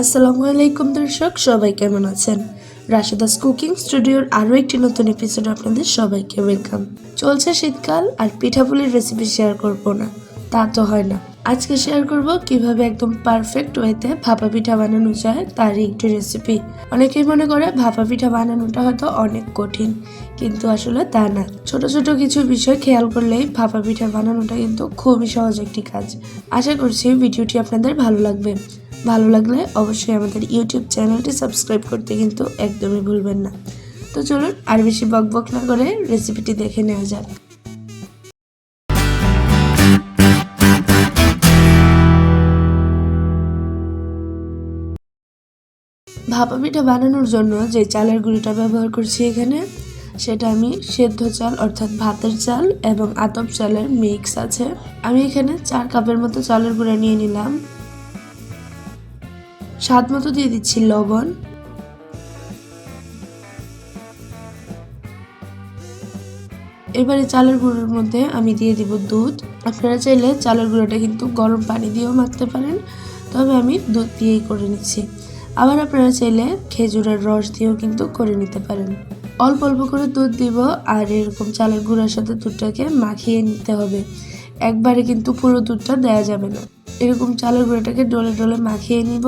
আসসালামু আলাইকুম দর্শক, সবাই কেমন আছেন? রাশেদাস কুকিং স্টুডিওর আরও একটি নতুন এপিসোডে আপনাদের সবাইকে ওয়েলকাম চলছে শীতকাল আর পিঠাপুলির রেসিপি শেয়ার করব না, তা তো হয় না। আজকে শেয়ার করব কীভাবে একদম পারফেক্ট ওয়েতে ভাপা পিঠা বানানো যায়, তারই একটি রেসিপি অনেকেই মনে করে ভাপা পিঠা বানানোটা হয়তো অনেক কঠিন, কিন্তু আসলে তা না। ছোট ছোট কিছু বিষয় খেয়াল করলেই ভাপা পিঠা বানানোটা কিন্তু খুবই সহজ একটি কাজ। আশা করছি ভিডিওটি আপনাদের ভালো লাগবে। ভালো লাগলে অবশ্যই আমাদের ইউটিউব চ্যানেলটি সাবস্ক্রাইব করতে কিন্তু একদমই ভুলবেন না। তো চলুন আর বেশি বকবক না করে রেসিপিটি দেখে নেওয়া যাক। ভাপা পিঠা বানানোর জন্য যে চালের গুঁড়িটা ব্যবহার করছি এখানে, সেটা আমি সেদ্ধ চাল অর্থাৎ ভাতের চাল এবং আতপ চালের মিক্স আছে। আমি এখানে চার কাপের মতো চালের গুঁড়া নিয়ে নিলাম। স্বাদ মতো দিয়ে দিচ্ছি লবণ। এবারে চালের গুঁড়োর মধ্যে আমি দিয়ে দিব দুধ। আপনারা চাইলে চালের গুঁড়োটা কিন্তু গরম পানি দিয়েও মাখতে পারেন, তবে আমি দুধ দিয়েই করে নিচ্ছি। আবার আপনারা চাইলে খেজুরের রস দিয়েও কিন্তু করে নিতে পারেন। অল্প অল্প করে দুধ দিব, আর এরকম চালের গুঁড়ার সাথে দুধটাকে মাখিয়ে নিতে হবে। একবারে কিন্তু পুরো দুধটা দেওয়া যাবে না। এরকম চালের গুঁড়োটাকে ডলে ডলে মাখিয়ে নিব।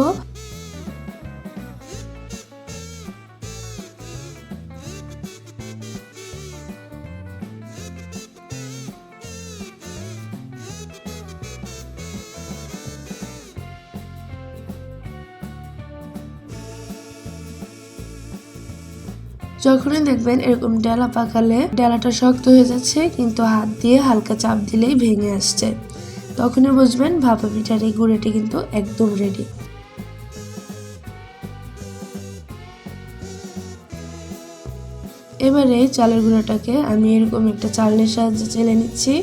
যখনই দেখবেন এরকম ডেলা পাকালে ডেলাটা শক্ত হয়ে যাচ্ছে, কিন্তু হাত দিয়ে হালকা চাপ দিলেই ভেঙে আসছে। তখনই বুঝবেন ভাপা পিঠার এই গুঁড়েটি কিন্তু একদম রেডি এবারে চালের গুঁড়োটাকে আমি এরকম একটা চালনির সাহায্যে চেলে নিচ্ছি।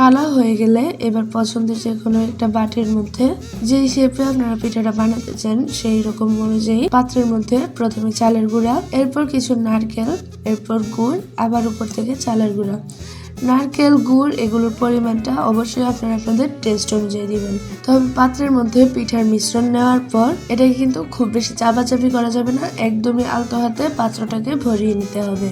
চালা হয়ে গেলে এবার পছন্দের যে কোনো একটা বাটির মধ্যে যেই শেপে আপনারা পিঠাটা বানাতে চান, সেই রকম অনুযায়ী পাত্রের মধ্যে প্রথমে চালের গুঁড়া, এরপর কিছু নারকেল, এরপর গুড়, আবার উপর থেকে চালের গুঁড়া। নারকেল, গুড় এগুলোর পরিমাণটা অবশ্যই আপনারা আপনাদের টেস্ট অনুযায়ী দিবেন। তবে পাত্রের মধ্যে পিঠার মিশ্রণ নেওয়ার পর এটাকে কিন্তু খুব বেশি চাপাচাপি করা যাবে না, একদমই আলতো হাতে পাত্রটাকে ভরিয়ে নিতে হবে।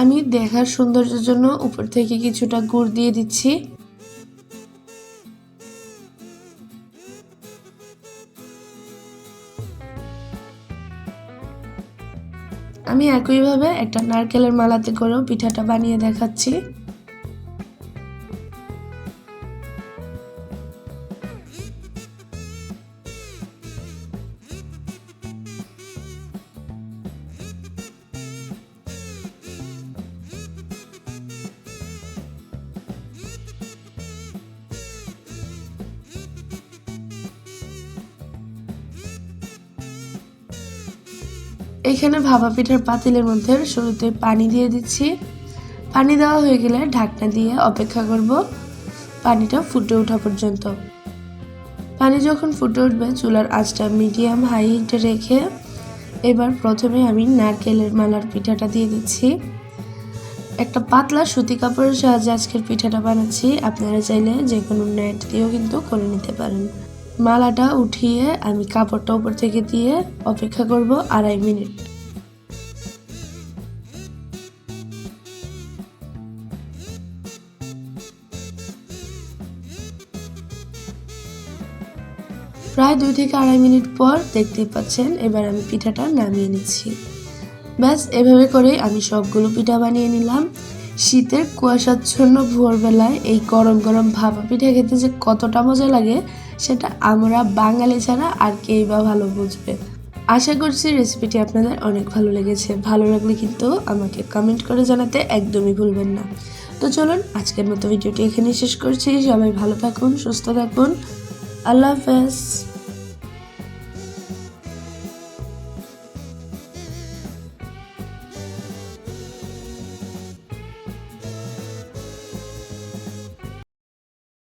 আমি দেখার সৌন্দর্যের জন্য উপর থেকে কিছুটা গুড় দিয়ে দিচ্ছি। আমি একইভাবে একটা নারকেলের মালাতে করেও পিঠাটা বানিয়ে দেখাচ্ছি। এখানে ভাপা পিঠার পাতিলের মধ্যে শুরুতে পানি দিয়ে দিচ্ছি। পানি দেওয়া হয়ে গেলে ঢাকনা দিয়ে অপেক্ষা করব। পানিটা ফুটে ওঠা পর্যন্ত। পানি যখন ফুটে উঠবে, চুলার আঁচটা মিডিয়াম হাই হিটে রেখে এবার প্রথমে আমি নারকেলের মালার পিঠাটা দিয়ে দিচ্ছি। একটা পাতলা সুতি কাপড়ের সাহায্যে আজকের পিঠাটা বানাচ্ছি। আপনারা চাইলে যে কোনো নেট দিয়েও কিন্তু করে নিতে পারেন। মালাটা উঠিয়ে আমি কাপড়টা উপর থেকে দিয়ে অপেক্ষা করব আড়াই মিনিট। প্রায় দুই থেকে আড়াই মিনিট পর দেখতেই পাচ্ছেন, এবার আমি পিঠাটা নামিয়ে নিচ্ছি। ব্যাস, এভাবে করে আমি সবগুলো পিঠা বানিয়ে নিলাম। শীতের কুয়াশাচ্ছন্ন ভোরবেলায় এই গরম গরম ভাপা পিঠা খেতে যে কতটা মজা লাগে, সেটা আমরা বাঙালি ছাড়া আর কেই বা ভালো বুঝবে। আশা করছি রেসিপিটি আপনাদের অনেক ভালো লেগেছে। ভালো লাগলে কিন্তু আমাকে কমেন্ট করে জানাতে একদমই ভুলবেন না। তো চলুন, আজকের মতো ভিডিওটি এখানেই শেষ করছি। সবাই ভালো থাকুন, সুস্থ থাকুন। আল্লাহ হাফেজ।